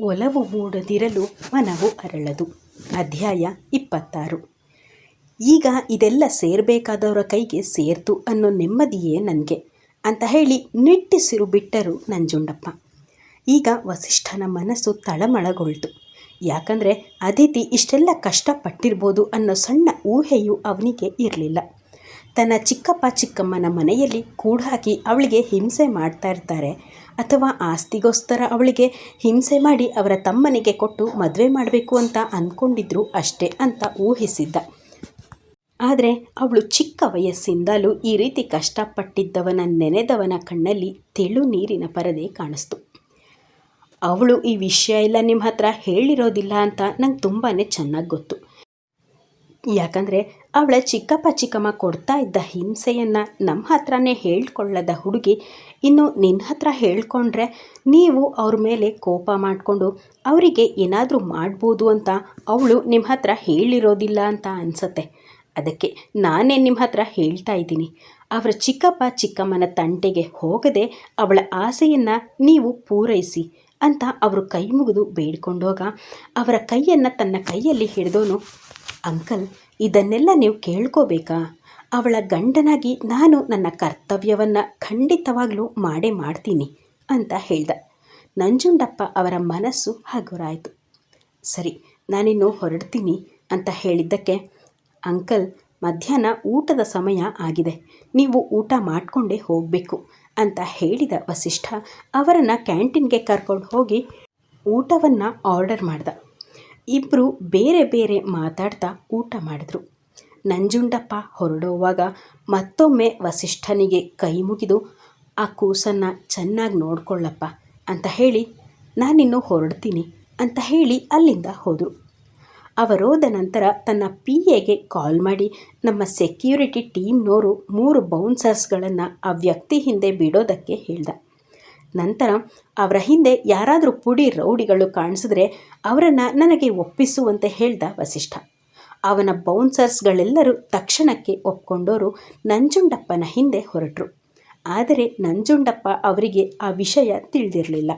ಒಲವು ಮೂಡದಿರಲು ಮನವು ಅರಳದು. ಅಧ್ಯಾಯ ಇಪ್ಪತ್ತಾರು. ಈಗ ಇದೆಲ್ಲ ಸೇರಬೇಕಾದವರ ಕೈಗೆ ಸೇರ್ತು ಅನ್ನೋ ನೆಮ್ಮದಿಯೇ ನನಗೆ ಅಂತ ಹೇಳಿ ನಿಟ್ಟಿಸಿರು ಬಿಟ್ಟರು ನಂಜುಂಡಪ್ಪ. ಈಗ ವಸಿಷ್ಠನ ಮನಸ್ಸು ತಳಮಳಗೊಳ್ತು. ಯಾಕಂದರೆ ಅದಿತಿ ಇಷ್ಟೆಲ್ಲ ಕಷ್ಟಪಟ್ಟಿರ್ಬೋದು ಅನ್ನೋ ಸಣ್ಣ ಊಹೆಯೂ ಅವನಿಗೆ ಇರಲಿಲ್ಲ. ತನ್ನ ಚಿಕ್ಕಪ್ಪ ಚಿಕ್ಕಮ್ಮನ ಮನೆಯಲ್ಲಿ ಕೂಡಾಕಿ ಅವಳಿಗೆ ಹಿಂಸೆ ಮಾಡ್ತಾ ಇರ್ತಾರೆ. ಅಥವಾ ಆಸ್ತಿಗೋಸ್ಕರ ಅವಳಿಗೆ ಹಿಂಸೆ ಮಾಡಿ ಅವರ ತಮ್ಮನಿಗೆ ಕೊಟ್ಟು ಮದುವೆ ಮಾಡಬೇಕು ಅಂತ ಅಂದ್ಕೊಂಡಿದ್ರು ಅಷ್ಟೇ ಅಂತ ಊಹಿಸಿದ್ದ. ಆದರೆ ಅವಳು ಚಿಕ್ಕ ವಯಸ್ಸಿಂದಲೂ ಈ ರೀತಿ ಕಷ್ಟಪಟ್ಟಿದ್ದವನ ನೆನೆದವನ ಕಣ್ಣಲ್ಲಿ ತೆಳು ನೀರಿನ ಪರದೆ ಕಾಣಿಸ್ತು. ಅವಳು ಈ ವಿಷಯ ಎಲ್ಲ ನಿಮ್ಮ ಹತ್ರ ಹೇಳಿರೋದಿಲ್ಲ ಅಂತ ನಂಗೆ ತುಂಬಾ ಚೆನ್ನಾಗಿ ಗೊತ್ತು. ಯಾಕಂದರೆ ಅವಳ ಚಿಕ್ಕಪ್ಪ ಚಿಕ್ಕಮ್ಮ ಕೊಡ್ತಾ ಇದ್ದ ಹಿಂಸೆಯನ್ನು ನಮ್ಮ ಹತ್ರನೇ ಹೇಳ್ಕೊಳ್ಳದ ಹುಡುಗಿ ಇನ್ನು ನಿನ್ನ ಹತ್ರ ಹೇಳ್ಕೊಂಡ್ರೆ ನೀವು ಅವ್ರ ಮೇಲೆ ಕೋಪ ಮಾಡಿಕೊಂಡು ಅವರಿಗೆ ಏನಾದರೂ ಮಾಡ್ಬೋದು ಅಂತ ಅವಳು ನಿಮ್ಮ ಹತ್ರ ಹೇಳಿರೋದಿಲ್ಲ ಅಂತ ಅನಿಸತ್ತೆ. ಅದಕ್ಕೆ ನಾನೇ ನಿಮ್ಮ ಹತ್ರ ಹೇಳ್ತಾ ಇದ್ದೀನಿ. ಅವರ ಚಿಕ್ಕಪ್ಪ ಚಿಕ್ಕಮ್ಮನ ತಂಟೆಗೆ ಹೋಗದೆ ಅವಳ ಆಸೆಯನ್ನು ನೀವು ಪೂರೈಸಿ ಅಂತ ಅವರು ಕೈ ಮುಗಿದು ಬೇಡ್ಕೊಂಡೋಗ ಅವರ ಕೈಯನ್ನು ತನ್ನ ಕೈಯಲ್ಲಿ ಹಿಡಿದೋನು ಅಂಕಲ್, ಇದನ್ನೆಲ್ಲ ನೀವು ಕೇಳ್ಕೋಬೇಕಾ? ಅವಳ ಗಂಡನಾಗಿ ನಾನು ನನ್ನ ಕರ್ತವ್ಯವನ್ನು ಖಂಡಿತವಾಗ್ಲೂ ಮಾಡೇ ಮಾಡ್ತೀನಿ ಅಂತ ಹೇಳ್ದ. ನಂಜುಂಡಪ್ಪ ಅವರ ಮನಸ್ಸು ಹಗುರಾಯಿತು. ಸರಿ, ನಾನಿನ್ನು ಹೊರಡ್ತೀನಿ ಅಂತ ಹೇಳಿದ್ದಕ್ಕೆ, ಅಂಕಲ್, ಮಧ್ಯಾಹ್ನ ಊಟದ ಸಮಯ ಆಗಿದೆ, ನೀವು ಊಟ ಮಾಡಿಕೊಂಡೇ ಹೋಗಬೇಕು ಅಂತ ಹೇಳಿದ ವಸಿಷ್ಠ ಅವರನ್ನು ಕ್ಯಾಂಟೀನ್ಗೆ ಕರ್ಕೊಂಡು ಹೋಗಿ ಊಟವನ್ನು ಆರ್ಡರ್ ಮಾಡ್ದ. ಇಬ್ಬರು ಬೇರೆ ಬೇರೆ ಮಾತಾಡ್ತಾ ಊಟ ಮಾಡಿದ್ರು. ನಂಜುಂಡಪ್ಪ ಹೊರಡುವಾಗ ಮತ್ತೊಮ್ಮೆ ವಸಿಷ್ಠನಿಗೆ ಕೈ ಮುಗಿದು, ಆ ಕೂಸನ್ನು ಚೆನ್ನಾಗಿ ನೋಡ್ಕೊಳ್ಳಪ್ಪ ಅಂತ ಹೇಳಿ, ನಾನಿನ್ನು ಹೊರಡ್ತೀನಿ ಅಂತ ಹೇಳಿ ಅಲ್ಲಿಂದ ಹೋದರು. ಅವರೋದ ನಂತರ ತನ್ನ ಪಿ ಎಗೆ ಕಾಲ್ ಮಾಡಿ, ನಮ್ಮ ಸೆಕ್ಯೂರಿಟಿ ಟೀಮ್ನವರು ಮೂರು ಬೌನ್ಸರ್ಸ್ಗಳನ್ನು ಆ ವ್ಯಕ್ತಿ ಹಿಂದೆ ಬಿಡೋದಕ್ಕೆ ಹೇಳ್ದ. ನಂತರ ಅವರ ಹಿಂದೆ ಯಾರಾದರೂ ಪುಡಿ ರೌಡಿಗಳು ಕಾಣಿಸಿದ್ರೆ ಅವರನ್ನು ನನಗೆ ಒಪ್ಪಿಸುವಂತೆ ಹೇಳ್ದ ವಸಿಷ್ಠ. ಅವನ ಬೌನ್ಸರ್ಸ್ಗಳೆಲ್ಲರೂ ತಕ್ಷಣಕ್ಕೆ ಒಪ್ಕೊಂಡವರು ನಂಜುಂಡಪ್ಪನ ಹಿಂದೆ ಹೊರಟರು. ಆದರೆ ನಂಜುಂಡಪ್ಪ ಅವರಿಗೆ ಆ ವಿಷಯ ತಿಳಿದಿರಲಿಲ್ಲ.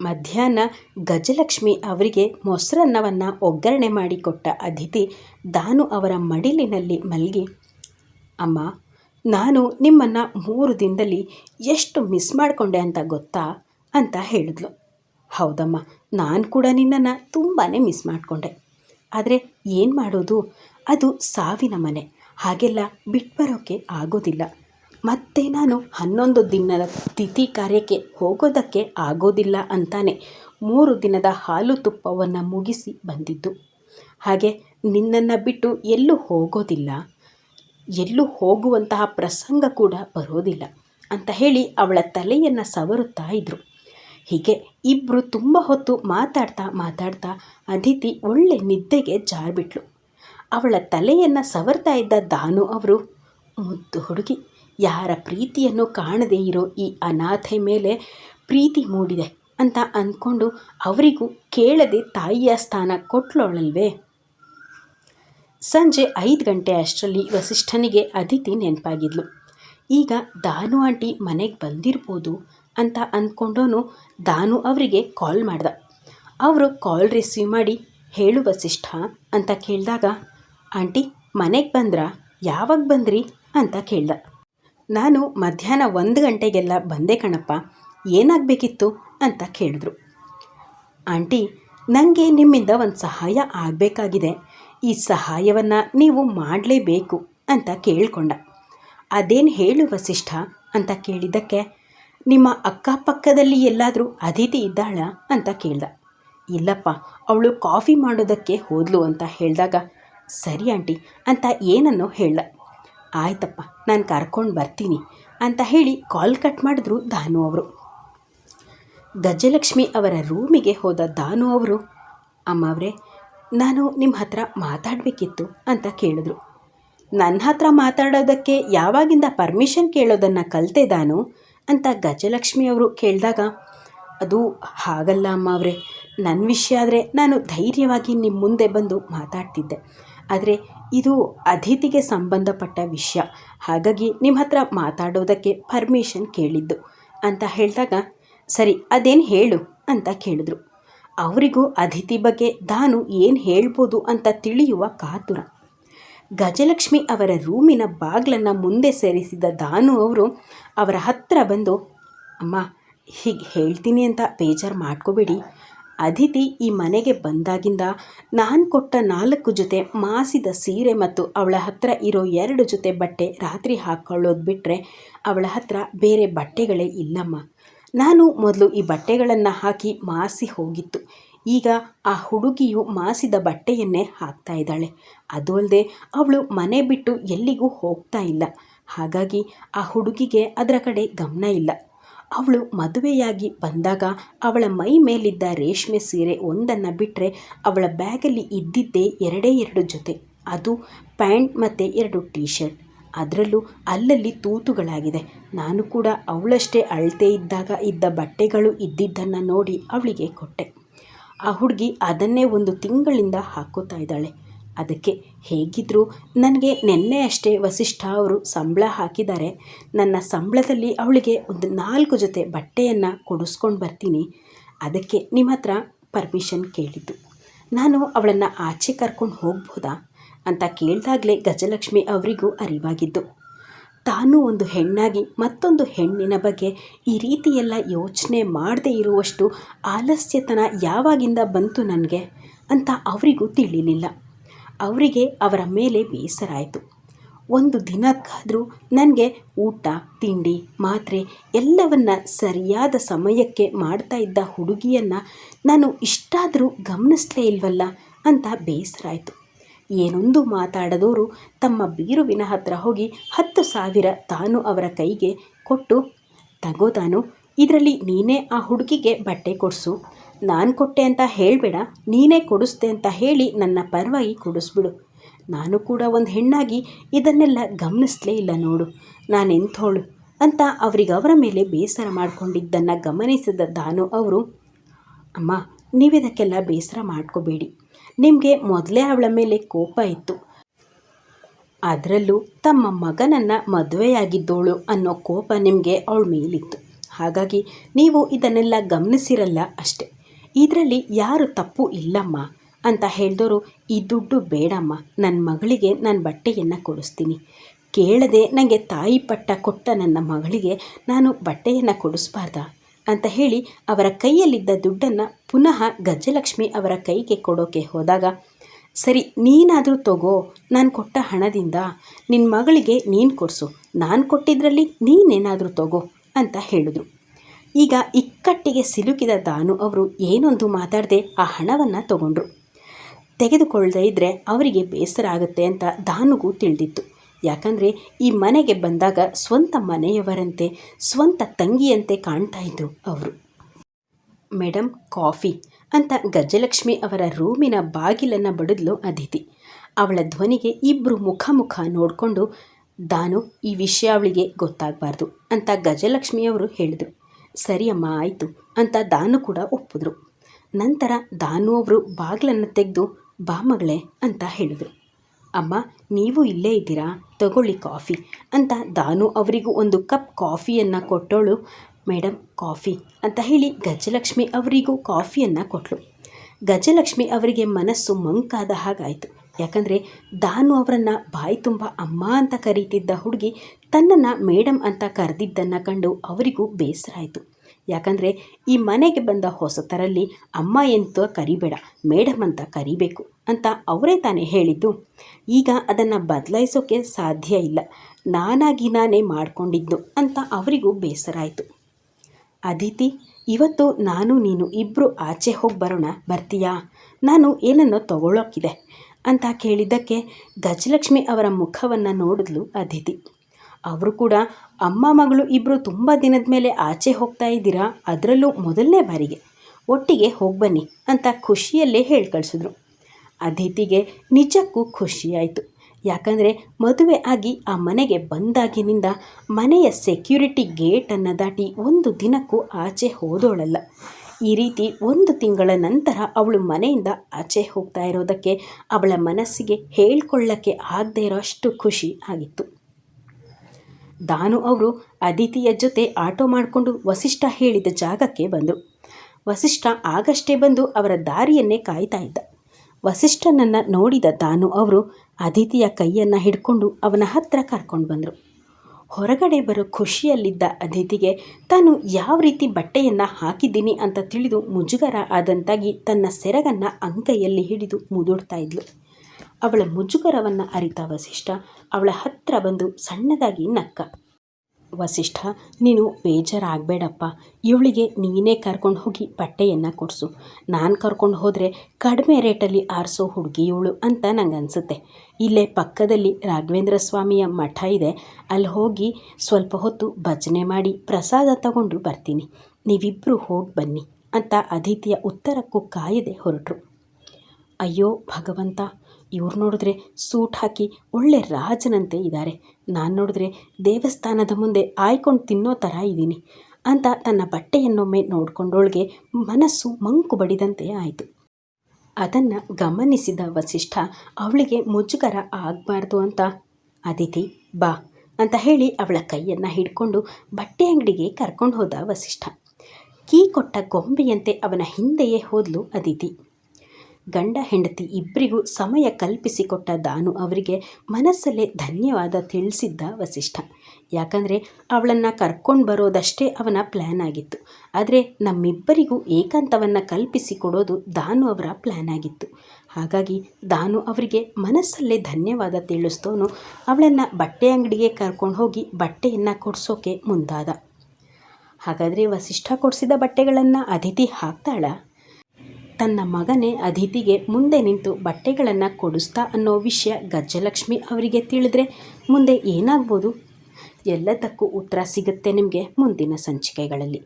ಮಧ್ಯಾಹ್ನ ಗಜಲಕ್ಷ್ಮಿ ಅವರಿಗೆ ಮೊಸರನ್ನವನ್ನು ಒಗ್ಗರಣೆ ಮಾಡಿಕೊಟ್ಟ ಅತಿಥಿ ದಾನು ಅವರ ಮಡಿಲಿನಲ್ಲಿ ಮಲಗಿ, ಅಮ್ಮ ನಾನು ನಿಮ್ಮನ್ನು ಮೂರು ದಿನದಲ್ಲಿ ಎಷ್ಟು ಮಿಸ್ ಮಾಡಿಕೊಂಡೆ ಅಂತ ಗೊತ್ತಾ? ಅಂತ ಹೇಳಿದ್ಲು. ಹೌದಮ್ಮ, ನಾನು ಕೂಡ ನಿನ್ನನ್ನು ತುಂಬಾ ಮಿಸ್ ಮಾಡಿಕೊಂಡೆ. ಆದರೆ ಏನು ಮಾಡೋದು? ಅದು ಸಾವಿನ ಮನೆ. ಹಾಗೆಲ್ಲ ಬಿಟ್ಟು ಬರೋಕ್ಕೆ ಆಗೋದಿಲ್ಲ. ಮತ್ತೆ ನಾನು ಹನ್ನೊಂದು ದಿನದ ತಿಥಿ ಕಾರ್ಯಕ್ಕೆ ಹೋಗೋದಕ್ಕೆ ಆಗೋದಿಲ್ಲ ಅಂತಾನೆ ಮೂರು ದಿನದ ಹಾಲು ತುಪ್ಪವನ್ನು ಮುಗಿಸಿ ಬಂದಿದ್ದು. ಹಾಗೆ ನಿನ್ನನ್ನು ಬಿಟ್ಟು ಎಲ್ಲೂ ಹೋಗೋದಿಲ್ಲ. ಎಲ್ಲೂ ಹೋಗುವಂತಹ ಪ್ರಸಂಗ ಕೂಡ ಬರೋದಿಲ್ಲ ಅಂತ ಹೇಳಿ ಅವಳ ತಲೆಯನ್ನು ಸವರುತ್ತಾ ಇದ್ದರು ಹೀಗೆ ಇಬ್ಬರು ತುಂಬ ಹೊತ್ತು ಮಾತಾಡ್ತಾ ಮಾತಾಡ್ತಾ ಅದಿತಿ ಒಳ್ಳೆ ನಿದ್ದೆಗೆ ಜಾರ್ಬಿಟ್ಲು. ಅವಳ ತಲೆಯನ್ನು ಸವರ್ತಾ ಇದ್ದ ದಾನು ಅವರು, ಮುದ್ದು ಹುಡುಗಿ, ಯಾರ ಪ್ರೀತಿಯನ್ನು ಕಾಣದೇ ಇರೋ ಈ ಅನಾಥೆ ಮೇಲೆ ಪ್ರೀತಿ ಮೂಡಿದೆ ಅಂತ ಅಂದ್ಕೊಂಡು ಅವರಿಗೂ ಕೇಳದೆ ತಾಯಿಯ ಸ್ಥಾನ ಕೊಟ್ಲೋಳಲ್ವೇ? ಸಂಜೆ ಐದು ಗಂಟೆ ಅಷ್ಟರಲ್ಲಿ ವಸಿಷ್ಠನಿಗೆ ಅದಿತಿ ನೆನಪಾಗಿದ್ಲು. ಈಗ ದಾನು ಆಂಟಿ ಮನೆಗೆ ಬಂದಿರ್ಬೋದು ಅಂತ ಅಂದ್ಕೊಂಡೋನು ದಾನು ಅವರಿಗೆ ಕಾಲ್ ಮಾಡ್ದ. ಅವರು ಕಾಲ್ ರಿಸೀವ್ ಮಾಡಿ, ಹೇಳು ವಸಿಷ್ಠ, ಅಂತ ಕೇಳಿದಾಗ, ಆಂಟಿ, ಮನೆಗೆ ಬಂದ್ರಾ? ಯಾವಾಗ ಬಂದ್ರಿ? ಅಂತ ಕೇಳ್ದ. ನಾನು ಮಧ್ಯಾಹ್ನ ಒಂದು ಗಂಟೆಗೆಲ್ಲ ಬಂದೆ ಕಣಪ್ಪ, ಏನಾಗಬೇಕಿತ್ತು? ಅಂತ ಕೇಳಿದ್ರು. ಆಂಟಿ ನನಗೆ ನಿಮ್ಮಿಂದ ಒಂದು ಸಹಾಯ ಆಗಬೇಕಾಗಿದೆ. ಈ ಸಹಾಯವನ್ನು ನೀವು ಮಾಡಲೇಬೇಕು ಅಂತ ಕೇಳಿಕೊಂಡ. ಅದೇನು ಹೇಳು ವಸಿಷ್ಠ ಅಂತ ಕೇಳಿದ್ದಕ್ಕೆ ನಿಮ್ಮ ಅಕ್ಕಪಕ್ಕದಲ್ಲಿ ಎಲ್ಲಾದರೂ ಅತಿಥಿ ಇದ್ದಾಳ ಅಂತ ಕೇಳ್ದ. ಇಲ್ಲಪ್ಪ, ಅವಳು ಕಾಫಿ ಮಾಡೋದಕ್ಕೆ ಹೋದ್ಲು ಅಂತ ಹೇಳಿದಾಗ, ಸರಿ ಆಂಟಿ ಅಂತ ಏನನ್ನೋ ಹೇಳ್ದ. ಆಯ್ತಪ್ಪ, ನಾನು ಕರ್ಕೊಂಡು ಬರ್ತೀನಿ ಅಂತ ಹೇಳಿ ಕಾಲ್ ಕಟ್ ಮಾಡಿದ್ರು ದಾನು ಅವರು. ಗಜಲಕ್ಷ್ಮಿ ಅವರ ರೂಮಿಗೆ ಹೋದ ದಾನು ಅವರು ಅಮ್ಮವ್ರೆ ನಾನು ನಿಮ್ಮ ಹತ್ರ ಮಾತಾಡಬೇಕಿತ್ತು ಅಂತ ಕೇಳಿದ್ರು. ನನ್ನ ಹತ್ರ ಮಾತಾಡೋದಕ್ಕೆ ಯಾವಾಗಿಂದ ಪರ್ಮಿಷನ್ ಕೇಳೋದನ್ನು ಕಲಿತೆ ದಾನು ಅಂತ ಗಜಲಕ್ಷ್ಮಿಯವರು ಕೇಳಿದಾಗ, ಅದು ಹಾಗಲ್ಲ ಅಮ್ಮ ಅವರೇ. ನನ್ನ ವಿಷಯ ಆದರೆ ನಾನು ಧೈರ್ಯವಾಗಿ ನಿಮ್ಮ ಮುಂದೆ ಬಂದು ಮಾತಾಡ್ತಿದ್ದೆ. ಆದರೆ ಇದು ಅತಿಥಿಗೆ ಸಂಬಂಧಪಟ್ಟ ವಿಷಯ. ಹಾಗಾಗಿ ನಿಮ್ಮ ಹತ್ರ ಮಾತಾಡೋದಕ್ಕೆ ಪರ್ಮಿಷನ್ ಕೇಳಿದ್ದು. ಅಂತ ಹೇಳಿದಾಗ, ಸರಿ, ಅದೇನು ಹೇಳು? ಅಂತ ಕೇಳಿದ್ರು. ಅವರಿಗೂ ಅದಿತಿ ಬಗ್ಗೆ ದಾನು ಏನು ಹೇಳ್ಬೋದು ಅಂತ ತಿಳಿಯುವ ಕಾತುರ. ಗಜಲಕ್ಷ್ಮಿ ಅವರ ರೂಮಿನ ಬಾಗಿಲನ್ನು ಮುಂದೆ ಸೇರಿಸಿದ ದಾನು ಅವರು ಅವರ ಹತ್ತಿರ ಬಂದು, ಅಮ್ಮ, ಹೀಗೆ ಹೇಳ್ತೀನಿ ಅಂತ ಬೇಜಾರು ಮಾಡ್ಕೋಬೇಡಿ. ಅದಿತಿ ಈ ಮನೆಗೆ ಬಂದಾಗಿಂದ ನಾನು ಕೊಟ್ಟ ನಾಲ್ಕು ಜೊತೆ ಮಾಸಿದ ಸೀರೆ ಮತ್ತು ಅವಳ ಹತ್ರ ಇರೋ ಎರಡು ಜೊತೆ ಬಟ್ಟೆ ರಾತ್ರಿ ಹಾಕ್ಕೊಳ್ಳೋದು ಬಿಟ್ಟರೆ ಅವಳ ಹತ್ರ ಬೇರೆ ಬಟ್ಟೆಗಳೇ ಇಲ್ಲಮ್ಮ. ನಾನು ಮೊದಲು ಈ ಬಟ್ಟೆಗಳನ್ನು ಹಾಕಿ ಮಾಸಿ ಹೋಗಿತ್ತು. ಈಗ ಆ ಹುಡುಗಿಯು ಮಾಸಿದ ಬಟ್ಟೆಯನ್ನೇ ಹಾಕ್ತಾ ಇದ್ದಾಳೆ. ಅದು ಅಲ್ಲದೆ ಅವಳು ಮನೆ ಬಿಟ್ಟು ಎಲ್ಲಿಗೂ ಹೋಗ್ತಾ ಇಲ್ಲ. ಹಾಗಾಗಿ ಆ ಹುಡುಗಿಗೆ ಅದರ ಕಡೆ ಗಮನ ಇಲ್ಲ. ಅವಳು ಮದುವೆಯಾಗಿ ಬಂದಾಗ ಅವಳ ಮೈ ಮೇಲಿದ್ದ ರೇಷ್ಮೆ ಸೀರೆ ಒಂದನ್ನು ಬಿಟ್ಟರೆ ಅವಳ ಬ್ಯಾಗಲ್ಲಿ ಇದ್ದಿದ್ದೇ ಎರಡೇ ಎರಡು ಜೊತೆ. ಅದು ಪ್ಯಾಂಟ್ ಮತ್ತು ಎರಡು ಟೀ ಶರ್ಟ್ ಅದರಲ್ಲೂ ಅಲ್ಲಲ್ಲಿ ತೂತುಗಳಾಗಿದೆ. ನಾನು ಕೂಡ ಅವಳಷ್ಟೇ ಅಳತೆ ಇದ್ದಾಗ ಇದ್ದ ಬಟ್ಟೆಗಳು ಇದ್ದಿದ್ದನ್ನು ನೋಡಿ ಅವಳಿಗೆ ಕೊಟ್ಟೆ. ಆ ಹುಡುಗಿ ಅದನ್ನೇ ಒಂದು ತಿಂಗಳಿಂದ ಹಾಕೋತಾ ಇದ್ದಾಳೆ. ಅದಕ್ಕೆ ಹೇಗಿದ್ದರೂ ನನಗೆ ನಿನ್ನೆ ಅಷ್ಟೇ ವಸಿಷ್ಠ ಅವರು ಸಂಬಳ ಹಾಕಿದ್ದಾರೆ. ನನ್ನ ಸಂಬಳದಲ್ಲಿ ಅವಳಿಗೆ ಒಂದು ನಾಲ್ಕು ಜೊತೆ ಬಟ್ಟೆಯನ್ನು ಕೊಡಿಸ್ಕೊಂಡು ಬರ್ತೀನಿ. ಅದಕ್ಕೆ ನಿಮ್ಮ ಹತ್ರ ಪರ್ಮಿಷನ್ ಕೇಳಿದ್ದು. ನಾನು ಅವಳನ್ನು ಆಚೆ ಕರ್ಕೊಂಡು ಹೋಗ್ಬೋದಾ? ಅಂತ ಕೇಳಿದಾಗಲೇ ಗಜಲಕ್ಷ್ಮಿ ಅವರಿಗೂ ಅರಿವಾಗಿದ್ದು. ತಾನು ಒಂದು ಹೆಣ್ಣಾಗಿ ಮತ್ತೊಂದು ಹೆಣ್ಣಿನ ಬಗ್ಗೆ ಈ ರೀತಿಯೆಲ್ಲ ಯೋಚನೆ ಮಾಡದೇ ಇರುವಷ್ಟು ಆಲಸ್ಯತನ ಯಾವಾಗಿಂದ ಬಂತು ನನಗೆ ಅಂತ ಅವರಿಗೂ ತಿಳಿಲಿಲ್ಲ. ಅವರಿಗೆ ಅವರ ಮೇಲೆ ಬೇಸರ ಆಯಿತು ಒಂದು ದಿನಕ್ಕಾದರೂ ನನಗೆ ಊಟ, ತಿಂಡಿ, ಮಾತ್ರೆ ಎಲ್ಲವನ್ನ ಸರಿಯಾದ ಸಮಯಕ್ಕೆ ಮಾಡ್ತಾ ಇದ್ದ ಹುಡುಗಿಯನ್ನು ನಾನು ಇಷ್ಟಾದರೂ ಗಮನಿಸಲೇ ಇಲ್ವಲ್ಲ ಅಂತ ಬೇಸರ ಆಯಿತು ಏನೊಂದು ಮಾತಾಡದವರು ತಮ್ಮ ಬೀರುವಿನ ಹತ್ರ ಹೋಗಿ ಹತ್ತು ಸಾವಿರ ತಾನು ಅವರ ಕೈಗೆ ಕೊಟ್ಟು, ತಗೋ ತಾನು, ಇದರಲ್ಲಿ ನೀನೇ ಆ ಹುಡುಗಿಗೆ ಬಟ್ಟೆ ಕೊಡಿಸು. ನಾನು ಕೊಟ್ಟೆ ಅಂತ ಹೇಳಬೇಡ, ನೀನೇ ಕೊಡಿಸ್ದೆ ಅಂತ ಹೇಳಿ ನನ್ನ ಪರವಾಗಿ ಕೊಡಿಸ್ಬಿಡು. ನಾನು ಕೂಡ ಒಂದು ಹೆಣ್ಣಾಗಿ ಇದನ್ನೆಲ್ಲ ಗಮನಿಸ್ಲೇ ಇಲ್ಲ ನೋಡು. ನಾನೆಂಥೋಳು ಅಂತ ಅವರಿಗೆ ಅವರ ಮೇಲೆ ಬೇಸರ ಮಾಡಿಕೊಂಡಿದ್ದನ್ನು ಗಮನಿಸಿದ ದಾನು ಅವರು, ಅಮ್ಮ, ನೀವಿದಕ್ಕೆಲ್ಲ ಬೇಸರ ಮಾಡ್ಕೋಬೇಡಿ. ನಿಮಗೆ ಮೊದಲೇ ಅವಳ ಮೇಲೆ ಕೋಪ ಇತ್ತು. ಅದರಲ್ಲೂ ತಮ್ಮ ಮಗನನ್ನು ಮದುವೆಯಾಗಿದ್ದೋಳು ಅನ್ನೋ ಕೋಪ ನಿಮಗೆ ಅವಳ ಮೇಲಿತ್ತು. ಹಾಗಾಗಿ ನೀವು ಇದನ್ನೆಲ್ಲ ಗಮನಿಸಿರಲ್ಲ ಅಷ್ಟೆ. ಇದರಲ್ಲಿ ಯಾರು ತಪ್ಪು ಇಲ್ಲಮ್ಮ ಅಂತ ಹೇಳಿದವರು ಈ ದುಡ್ಡು ಬೇಡಮ್ಮ ನನ್ನ ಮಗಳಿಗೆ ನಾನು ಬಟ್ಟೆಯನ್ನು ಕೊಡಿಸ್ತೀನಿ. ಕೇಳದೆ ನನಗೆ ತಾಯಿ ಪಟ್ಟ ಕೊಟ್ಟ ನನ್ನ ಮಗಳಿಗೆ ನಾನು ಬಟ್ಟೆಯನ್ನು ಕೊಡಿಸ್ಬಾರ್ದಾ? ಅಂತ ಹೇಳಿ ಅವರ ಕೈಯಲ್ಲಿದ್ದ ದುಡ್ಡನ್ನು ಪುನಃ ಗಜಲಕ್ಷ್ಮಿ ಅವರ ಕೈಗೆ ಕೊಡೋಕೆ ಹೋದಾಗ, ಸರಿ, ನೀನಾದರೂ ತಗೋ, ನಾನು ಕೊಟ್ಟ ಹಣದಿಂದ ನಿನ್ನ ಮಗಳಿಗೆ ನೀನು ಕೊಡಿಸು, ನಾನು ಕೊಟ್ಟಿದ್ರಲ್ಲಿ ನೀನೇನಾದರೂ ತಗೋ ಅಂತ ಹೇಳಿದ್ರು. ಈಗ ಇಕ್ಕಟ್ಟಿಗೆ ಸಿಲುಕಿದ ದಾನು ಅವರು ಏನೊಂದು ಮಾತಾಡದೆ ಆ ಹಣವನ್ನು ತಗೊಂಡ್ರು. ತೆಗೆದುಕೊಳ್ಳದೇ ಇದ್ದರೆ ಅವರಿಗೆ ಬೇಸರ ಆಗುತ್ತೆ ಅಂತ ದಾನುಗೂ ತಿಳಿದಿತ್ತು. ಯಾಕಂದರೆ ಈ ಮನೆಗೆ ಬಂದಾಗ ಸ್ವಂತ ಮನೆಯವರಂತೆ, ಸ್ವಂತ ತಂಗಿಯಂತೆ ಕಾಣ್ತಾ ಇದ್ದರು ಅವರು. ಮೇಡಮ್ ಕಾಫಿ ಅಂತ ಗಜಲಕ್ಷ್ಮಿ ಅವರ ರೂಮಿನ ಬಾಗಿಲನ್ನು ಬಡಿದ್ಲು ಅದಿತಿ. ಅವಳ ಧ್ವನಿಗೆ ಇಬ್ಬರು ಮುಖ ಮುಖ ನೋಡಿಕೊಂಡು, ದಾನು, ಈ ವಿಷಯ ಅವಳಿಗೆ ಗೊತ್ತಾಗಬಾರ್ದು ಅಂತ ಗಜಲಕ್ಷ್ಮಿಯವರು ಹೇಳಿದರು. ಸರಿಯಮ್ಮ, ಆಯಿತು ಅಂತ ದಾನು ಕೂಡ ಒಪ್ಪಿದ್ರು. ನಂತರ ದಾನು ಅವರು ಬಾಗಿಲನ್ನು ತೆಗೆದು, ಬಾ ಮಗಳೇ ಅಂತ ಹೇಳಿದರು. ಅಮ್ಮ, ನೀವು ಇಲ್ಲೇ ಇದ್ದೀರಾ? ತಗೊಳ್ಳಿ ಕಾಫಿ ಅಂತ ದಾನು ಅವರಿಗೂ ಒಂದು ಕಪ್ ಕಾಫಿಯನ್ನು ಕೊಟ್ಟಳು. ಮೇಡಮ್ ಕಾಫಿ ಅಂತ ಹೇಳಿ ಗಜಲಕ್ಷ್ಮಿ ಅವರಿಗೂ ಕಾಫಿಯನ್ನು ಕೊಟ್ಟಳು ಗಜಲಕ್ಷ್ಮಿ ಅವರಿಗೆ ಮನಸ್ಸು ಮಂಕಾದ ಹಾಗಾಯಿತು. ಯಾಕಂದರೆ ದಾನು ಅವರನ್ನು ಬಾಯಿ ತುಂಬ ಅಮ್ಮ ಅಂತ ಕರೀತಿದ್ದ ಹುಡುಗಿ ತನ್ನನ್ನು ಮೇಡಮ್ ಅಂತ ಕರೆದಿದ್ದನ್ನು ಕಂಡು ಅವರಿಗೂ ಬೇಸರ ಆಯಿತು ಯಾಕಂದರೆ ಈ ಮನೆಗೆ ಬಂದ ಹೊಸತರಲ್ಲಿ ಅಮ್ಮ ಎಂತ ಕರಿಬೇಡ, ಮೇಡಮ್ ಅಂತ ಕರಿಬೇಕು ಅಂತ ಅವರೇ ತಾನೇ ಹೇಳಿದ್ದು. ಈಗ ಅದನ್ನು ಬದಲಾಯಿಸೋಕ್ಕೆ ಸಾಧ್ಯ ಇಲ್ಲ. ನಾನಾಗಿ ನಾನೇ ಮಾಡಿಕೊಂಡಿದ್ದು ಅಂತ ಅವರಿಗೂ ಬೇಸರ ಆಯಿತು. ಅದಿತಿ ಇವತ್ತು ನಾನು ನೀನು ಇಬ್ಬರು ಆಚೆ ಹೋಗಿ ಬರೋಣ, ಬರ್ತೀಯಾ? ನಾನು ಏನನ್ನೋ ತಗೊಳ್ಳೋಕ್ಕಿದೆ ಅಂತ ಕೇಳಿದ್ದಕ್ಕೆ ಗಜಲಕ್ಷ್ಮಿ ಅವರ ಮುಖವನ್ನು ನೋಡಿದ್ಲು ಅದಿತಿ ಅವರು ಕೂಡ ಅಮ್ಮ, ಮಗಳು ಇಬ್ಬರು ತುಂಬ ದಿನದ ಮೇಲೆ ಆಚೆ ಹೋಗ್ತಾ ಇದ್ದೀರಾ? ಅದರಲ್ಲೂ ಮೊದಲನೇ ಬಾರಿಗೆ. ಒಟ್ಟಿಗೆ ಹೋಗಿ ಬನ್ನಿ ಅಂತ ಖುಷಿಯಲ್ಲೇ ಹೇಳಿ ಕಳಿಸಿದ್ರು. ಅದಿತಿಗೆ ನಿಜಕ್ಕೂ ಖುಷಿಯಾಯಿತು ಯಾಕಂದರೆ ಮದುವೆ ಆಗಿ ಆ ಮನೆಗೆ ಬಂದಾಗಿನಿಂದ ಮನೆಯ ಸೆಕ್ಯೂರಿಟಿ ಗೇಟನ್ನು ದಾಟಿ ಒಂದು ದಿನಕ್ಕೂ ಆಚೆ ಹೋದೋಳಲ್ಲ. ಈ ರೀತಿ ಒಂದು ತಿಂಗಳ ನಂತರ ಅವಳು ಮನೆಯಿಂದ ಆಚೆ ಹೋಗ್ತಾ ಇರೋದಕ್ಕೆ ಅವಳ ಮನಸ್ಸಿಗೆ ಹೇಳ್ಕೊಳ್ಳಕ್ಕೆ ಆಗದೇ ಇರೋ ಅಷ್ಟು ಖುಷಿ ಆಗಿತ್ತು. ದಾನು ಅವರು ಅದಿತಿಯ ಜೊತೆ ಆಟೋ ಮಾಡಿಕೊಂಡು ವಸಿಷ್ಠ ಹೇಳಿದ ಜಾಗಕ್ಕೆ ಬಂದರು. ವಸಿಷ್ಠ ಆಗಷ್ಟೇ ಬಂದು ಅವರ ದಾರಿಯನ್ನೇ ಕಾಯ್ತಾ ಇದ್ದ. ವಸಿಷ್ಠನನ್ನು ನೋಡಿದ ದಾನು ಅವರು ಅದಿತಿಯ ಕೈಯನ್ನು ಹಿಡ್ಕೊಂಡು ಅವನ ಹತ್ತಿರ ಕರ್ಕೊಂಡು ಬಂದರು. ಹೊರಗಡೆ ಬರೋ ಖುಷಿಯಲ್ಲಿದ್ದ ಅದಿತಿಗೆ ತಾನು ಯಾವ ರೀತಿ ಬಟ್ಟೆಯನ್ನು ಹಾಕಿದ್ದೀನಿ ಅಂತ ತಿಳಿದು ಮುಜುಗರ ಆದಂತಾಗಿ ತನ್ನ ಸೆರಗನ್ನು ಅಂಕೈಯಲ್ಲಿ ಹಿಡಿದು ಮುದುಡ್ತಾ ಇದ್ಲು. ಅವಳ ಮುಜುಗರವನ್ನು ಅರಿತ ವಸಿಷ್ಠ ಅವಳ ಹತ್ರ ಬಂದು ಸಣ್ಣದಾಗಿ ನಕ್ಕ. ವಸಿಷ್ಠ, ನೀನು ಬೇಜಾರಾಗಬೇಡಪ್ಪ. ಇವಳಿಗೆ ನೀನೇ ಕರ್ಕೊಂಡು ಹೋಗಿ ಬಟ್ಟೆಯನ್ನು ಕೊಡಿಸು. ನಾನು ಕರ್ಕೊಂಡು ಹೋದರೆ ಕಡಿಮೆ ರೇಟಲ್ಲಿ ಆರಿಸೋ ಹುಡುಗಿ ಇವಳು ಅಂತ ನಂಗೆ ಅನಿಸುತ್ತೆ ಇಲ್ಲೇ ಪಕ್ಕದಲ್ಲಿ ರಾಘವೇಂದ್ರ ಸ್ವಾಮಿಯ ಮಠ ಇದೆ. ಅಲ್ಲಿ ಹೋಗಿ ಸ್ವಲ್ಪ ಹೊತ್ತು ಭಜನೆ ಮಾಡಿ ಪ್ರಸಾದ ತಗೊಂಡು ಬರ್ತೀನಿ. ನೀವಿಬ್ಬರು ಹೋಗಿ ಬನ್ನಿ ಅಂತ ಅದಿತಿಯ ಉತ್ತರಕ್ಕೂ ಕಾಯದೆ ಹೊರಟರು. ಅಯ್ಯೋ ಭಗವಂತ ಇವ್ರು ನೋಡಿದ್ರೆ ಸೂಟ್ ಹಾಕಿ ಒಳ್ಳೆ ರಾಜನಂತೆ ಇದ್ದಾರೆ ನಾನು ನೋಡಿದ್ರೆ ದೇವಸ್ಥಾನದ ಮುಂದೆ ಆಯ್ಕೊಂಡು ತಿನ್ನೋ ಥರ ಇದ್ದೀನಿ ಅಂತ ತನ್ನ ಬಟ್ಟೆಯನ್ನೊಮ್ಮೆ ನೋಡಿಕೊಂಡೋಳ್ಗೆ ಮನಸ್ಸು ಮಂಕು ಬಡಿದಂತೆ ಆಯಿತು. ಅದನ್ನು ಗಮನಿಸಿದ ವಸಿಷ್ಠ, ಅವಳಿಗೆ ಮುಜುಗರ ಆಗಬಾರ್ದು ಅಂತ. ಅದಿತಿ, ಬಾ ಅಂತ ಹೇಳಿ ಅವಳ ಕೈಯನ್ನು ಹಿಡ್ಕೊಂಡು ಬಟ್ಟೆ ಅಂಗಡಿಗೆ ಕರ್ಕೊಂಡು ಹೋದ ವಸಿಷ್ಠ. ಕೀ ಕೊಟ್ಟ ಗೊಂಬೆಯಂತೆ ಅವನ ಹಿಂದೆಯೇ ಹೋದ್ಲು ಅದಿತಿ. ಗಂಡ ಹೆಂಡತಿ ಇಬ್ಬರಿಗೂ ಸಮಯ ಕಲ್ಪಿಸಿಕೊಟ್ಟ ದಾನು ಅವರಿಗೆ ಮನಸ್ಸಲ್ಲೇ ಧನ್ಯವಾದ ತಿಳಿಸಿದ್ದ ವಸಿಷ್ಠ. ಯಾಕಂದರೆ ಅವಳನ್ನು ಕರ್ಕೊಂಡು ಬರೋದಷ್ಟೇ ಅವನ ಪ್ಲ್ಯಾನ್ ಆಗಿತ್ತು. ಆದರೆ ನಮ್ಮಿಬ್ಬರಿಗೂ ಏಕಾಂತವನ್ನು ಕಲ್ಪಿಸಿಕೊಡೋದು ದಾನು ಅವರ ಪ್ಲ್ಯಾನ್ ಆಗಿತ್ತು. ಹಾಗಾಗಿ ದಾನು ಅವರಿಗೆ ಮನಸ್ಸಲ್ಲೇ ಧನ್ಯವಾದ ತಿಳಿಸ್ತೋನು ಅವಳನ್ನು ಬಟ್ಟೆ ಅಂಗಡಿಗೆ ಕರ್ಕೊಂಡು ಹೋಗಿ ಬಟ್ಟೆಯನ್ನು ಕೊಡಿಸೋಕೆ ಮುಂದಾದ. ಹಾಗಾದರೆ ವಸಿಷ್ಠ ಕೊಡಿಸಿದ ಬಟ್ಟೆಗಳನ್ನು ಅದಿತಿ ಹಾಕ್ತಾಳ? ತನ್ನ ಮಗನೇ ಅದಿತಿಗೆ ಮುಂದೆ ನಿಂತು ಬಟ್ಟೆಗಳನ್ನು ಕೊಡಿಸ್ತಾ ಅನ್ನೋ ವಿಷಯ ಗಜಲಕ್ಷ್ಮಿ ಅವರಿಗೆ ತಿಳಿದ್ರೆ ಮುಂದೆ ಏನಾಗ್ಬೋದು? ಎಲ್ಲದಕ್ಕೂ ಉತ್ತರ ಸಿಗುತ್ತೆ ನಿಮಗೆ ಮುಂದಿನ ಸಂಚಿಕೆಗಳಲ್ಲಿ.